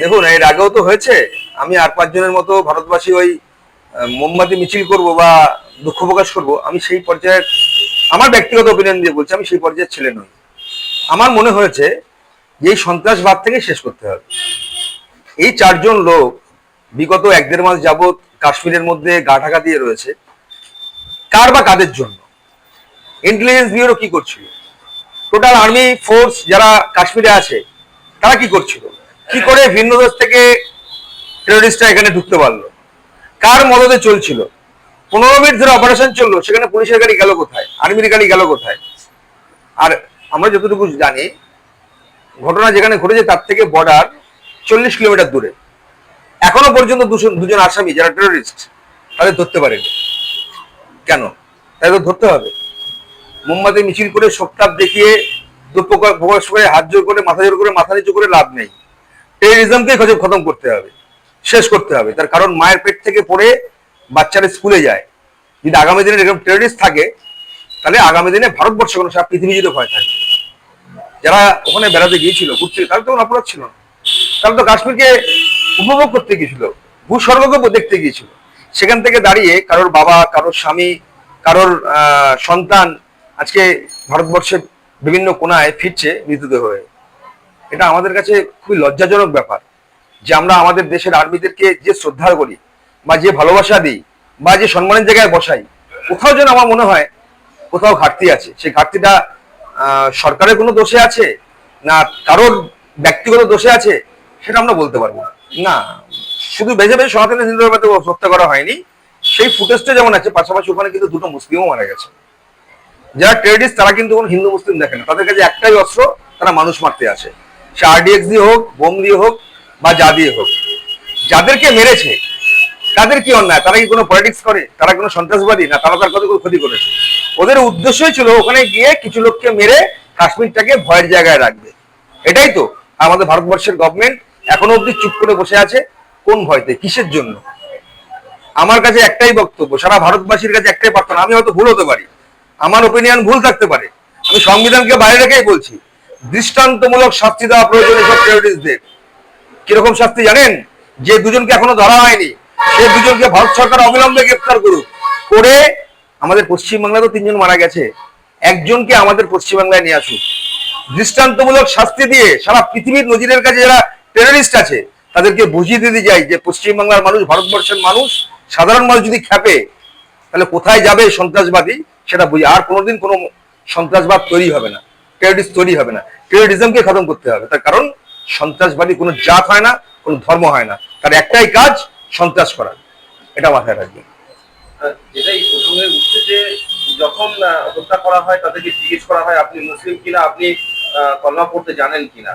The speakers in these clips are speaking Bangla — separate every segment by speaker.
Speaker 1: দেখুন, এর আগেও তো হয়েছে। আমি আর পাঁচজনের মতো ভারতবাসী ওই মোমবাতি মিছিল করব বা দুঃখ প্রকাশ করব, আমি সেই পর্যায়ের, আমার ব্যক্তিগত অপিনিয়ন দিয়ে বলছি, আমি সেই পর্যায়ের ছেলে নই। আমার মনে হয়েছে যে এই সন্ত্রাসবাদ থেকে শেষ করতে হবে। এই চারজন লোক বিগত এক দেড় মাস যাবৎ কাশ্মীরের মধ্যে গা ঢাকা দিয়ে রয়েছে। কার বা কাদের জন্য? ইন্টেলিজেন্স ব্যুরো কি করছিল? টোটাল আর্মি ফোর্স যারা কাশ্মীরে আছে, তারা কি করছিল? কি করে ভিন্ন দেশ থেকে টেরোরিস্টরা এখানে ঢুকতে পারল? কার মদতে চলছিল? পনেরো মিনিট ধরে অপারেশন চলল, সেখানে পুলিশের গাড়ি গেল কোথায়? আর্মির গাড়ি গেল কোথায়? আর আমরা যতটুকু জানি, ঘটনা যেখানে ঘটেছে তার থেকে বর্ডার চল্লিশ কিলোমিটার দূরে। এখনও পর্যন্ত দুজন দুজন আসামি যারা টেরোরিস্ট তাদের ধরতে পারেনি। কেন? তাদের ধরতে হবে। মোমবাতি, মিছিল করে সপ্তাহ দেখিয়ে দুঃখ প্রকাশ করে হাত জোর করে, মাথা জোর করে, মাথা নিচু করে লাভ নেই। টেরিজমকে খতম করতে হবে, শেষ করতে হবে। তার কারণ মায়ের পেট থেকে পড়ে বাচ্চারা স্কুলে যায়। যদি আগামী দিনে এরকম টেররিস্ট থাকে, তাহলে আগামী দিনে ভারতবর্ষে কোনো সারা পৃথিবী জুড়ে ভয় থাকবে। যারা ওখানে বেড়াতে গিয়েছিল, ঘুরতে তাদের তো অপরাধ ছিল না। তারা তো কাশ্মীরকে উপভোগ করতে গিয়েছিল, ভূস্বর্গকে দেখতে গিয়েছিল। সেখান থেকে দাঁড়িয়ে কারোর বাবা, কারোর স্বামী, কারোর সন্তান আজকে ভারতবর্ষের বিভিন্ন কোনায় ফিরছে মৃতদেহ হয়ে। এটা আমাদের কাছে খুবই লজ্জাজনক ব্যাপার যে আমরা আমাদের দেশের আর্মিদেরকে যে শ্রদ্ধা করি, বা যে ভালোবাসা দিই, বা যে সম্মানের জায়গায় বসাই, কোথাও যেন আমার মনে হয় কোথাও ঘাটতি আছে। সেই ঘাটতিটা সরকারের কোনো দোষে আছে? না কারোর ব্যক্তিগত দোষে আছে? সেটা আমরা বলতে পারব না। শুধু বেজে বেজে সনাতন হিন্দু ধর্মে হত্যা করা হয়নি। সেই ফুটেজটা যেমন আছে, পাশাপাশি ওখানে কিন্তু দুটো মুসলিমও মারা গেছে। যারা টেরিস্ট তারা কিন্তু কোনো হিন্দু, মুসলিম দেখে না। তাদের কাছে একটাই অস্ত্র, তারা মানুষ মারতে আছে সে আরডিএক্স দিয়ে হোক, বোম দিয়ে হোক বা যা দিয়ে হোক। যাদেরকে মেরেছে, তাদের কি অন্যায়? তারা কি কোনো পলিটিক্স করে? তারা কোনো সন্ত্রাসবাদী? না, তারা তার কত ক্ষতি করেছে? ওদের উদ্দেশ্যই ছিল ওখানে গিয়ে কিছু লোককে মেরে কাশ্মীরটাকে ভয়ের জায়গায় রাখবে। এটাই তো আমাদের ভারতবর্ষের গভর্নমেন্ট এখনও অব্দি চুপ করে বসে আছে, কোন ভয়তে, কিসের জন্য? আমার কাছে একটাই বক্তব্য, সারা ভারতবাসীর কাছে একটাই প্রার্থনা, আমি হয়তো ভুল হতে পারি। আমার ওপিনিয়ন ভুল থাকতে পারে। আমি সংবিধানকে বাইরে রেখেই বলছি দৃষ্টান্তমূলক শাস্তি দেওয়া প্রয়োজন এসব টেরোরিস্টদের কীরকম শাস্তি জানেন? যে দুজনকে এখনও ধরা হয়নি, সে দুজনকে ভারত সরকার অবিলম্বে গ্রেফতার করুক। করে আমাদের পশ্চিমবাংলা তো তিনজন মারা গেছে। একজনকে আমাদের পশ্চিমবাংলায় নিয়ে আসুক। দৃষ্টান্তমূলক শাস্তি দিয়ে সারা পৃথিবীর নজিরের কাছে যারা টেররিস্ট আছে, তাদেরকে বুঝিয়ে দিতে যাই যে পশ্চিমবাংলার মানুষ, ভারতবর্ষের মানুষ, সাধারণ মানুষ যদি খেপে, তাহলে কোথায় যাবে সন্ত্রাসবাদী? সেটা বুঝি আর কোনোদিন কোনো সন্ত্রাসবাদ তৈরি হবে না। টেররিস্ট তৈরি হবে না। টেরোরিজমকে খতম করতে হবে। তার কারণ সন্ত্রাসবাদী কোনো জাত হয় না কোনো ধর্ম হয় না। তার একটাই কাজ সন্ত্রাস করা। এটা মাথায় রাখবেন।
Speaker 2: যেটাই প্রথমে উঠছে যে যখন হত্যা করা হয় তাদেরকে জিজ্ঞেস করা হয় আপনি মুসলিম কিনা আপনি কলমা পড়তে জানেন কিনা?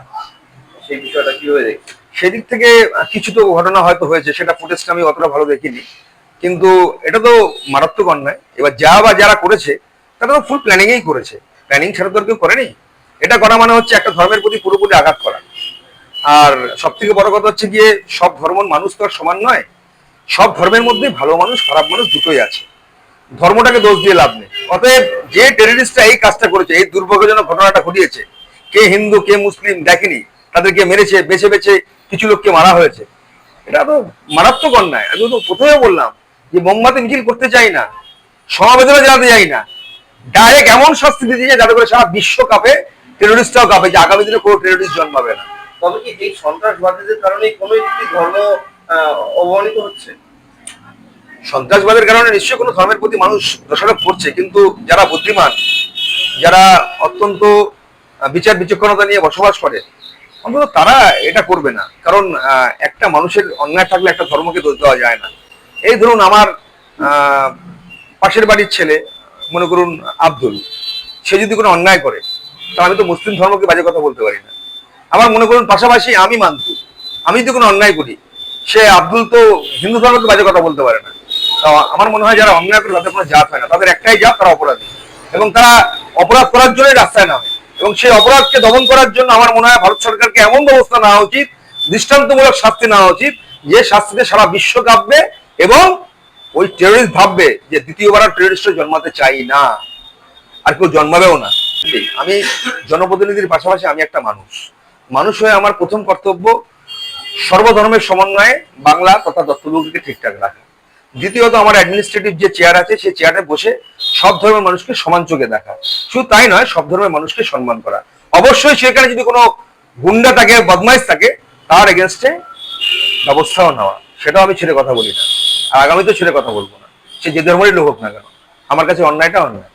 Speaker 2: সেই বিষয়টা কীভাবে দেখছেন?
Speaker 1: সেদিক থেকে কিছু তো ঘটনা হয়তো হয়েছে সেটা ফুটেজটা আমি অতটা ভালো দেখিনি। কিন্তু এটা তো মারাত্মক অন্যায়। এবার যা বা যারা করেছে তারা তো ফুল প্ল্যানিংয়েই করেছে। প্ল্যানিং ছাড়া তো কেউ করেনি এটা করা মানে হচ্ছে একটা ধর্মের প্রতি পুরোপুরি আঘাত করা। আর সব থেকে বড় কথা হচ্ছে গিয়ে, সব ধর্মের মানুষ তো আর সমান নয়। সব ধর্মের মধ্যে ভালো মানুষ, খারাপ মানুষ দুটোই আছে। ধর্মটাকে দোষ দিয়ে লাভ নেই। অতএব যে টেররিস্টরা এই কাজটা করেছে, এই দুর্ভাগ্যজনক ঘটনাটা ঘটিয়েছে, কে হিন্দু, কে মুসলিম দেখেনি, তাদেরকে মেরেছে, বেছে বেছে কিছু লোককে মারা হয়েছে। এটা তো মারাত্মক অন্যায়। আমি তো প্রথমে বললাম যে মোমবাতি মিছিল করতে চাই না সমাবেদনা জানাতে চাই না ডাইরেক্ট এমন শাস্তি দিতে চাই যাতে করে সারা বিশ্বকাপে টেরোরিস্টটাও কাপে যে আগামী দিনে কোনো টেরোরিস্ট জন্মাবে না।
Speaker 2: তবে কি এই সন্ত্রাসবাদীদের কারণে কোনো একটি ধর্ম আহ, অবমানিত হচ্ছে?
Speaker 1: সন্ত্রাসবাদের কারণে নিশ্চয়ই কোনো ধর্মের প্রতি মানুষ দোষারোপ করছে কিন্তু যারা বুদ্ধিমান যারা অত্যন্ত বিচার বিচক্ষণতা নিয়ে বসবাস করে অন্তত তারা এটা করবে না। কারণ একটা মানুষের অন্যায় থাকলে একটা ধর্মকে দোষ দেওয়া যায় না। এই ধরুন আমার আহ, পাশের বাড়ির ছেলে মনে করুন আব্দুল, সে যদি কোনো অন্যায় করে, তাহলে আমি তো মুসলিম ধর্মকে বাজে কথা বলতে পারি না। আবার মনে করুন পাশাপাশি আমি মানতু, আমি যদি কোনো অন্যায় করি, সে আব্দুল তো হিন্দু ধর্মকে বাজে কথা বলতে পারে না। আমার মনে হয় যারা অন্যায় করে তাদের কোনো জাত হয় না, তাদের একটাই জাত তারা অপরাধী। এবং তারা অপরাধ করার জন্যই রাস্তায় নামে। এবং সেই অপরাধকে দমন করার জন্য আমার মনে হয় ভারত সরকারকে এমন ব্যবস্থা নেওয়া উচিত, দৃষ্টান্তমূলক শাস্তি নেওয়া উচিত, যে শাস্তিতে সারা বিশ্ব কাঁপবে এবং ওই টেরোরিস্ট ভাববে যে দ্বিতীয়বার আর জন্মাতে চাই না। আর কেউ জন্মাবেও না। আমি জনপ্রতিনিধির পাশাপাশি আমি একটা মানুষ। মানুষ হয়ে আমার প্রথম কর্তব্য সর্বধর্মের সমন্বয়ে বাংলা তথা দত্তভূমিকে ঠিকঠাক রাখা। দ্বিতীয়ত আমার অ্যাডমিনিস্ট্রেটিভ যে চেয়ার আছে সেই চেয়ারে বসে সব ধর্মের মানুষকে সমান চোখে দেখা। শুধু তাই নয়, সব ধর্মের মানুষকে সম্মান করা। অবশ্যই সেখানে যদি কোনো গুন্ডা থাকে, বদমাইশ থাকে, তার এগেনস্টে ব্যবস্থাও নেওয়া। সেটাও আমি ছেড়ে কথা বলি না। আর আগামীতে ছেড়ে কথা বলব না। সে যে ধর্মেরই লোক হোক না কেন, আমার কাছে অন্যায়টা অন্যায়।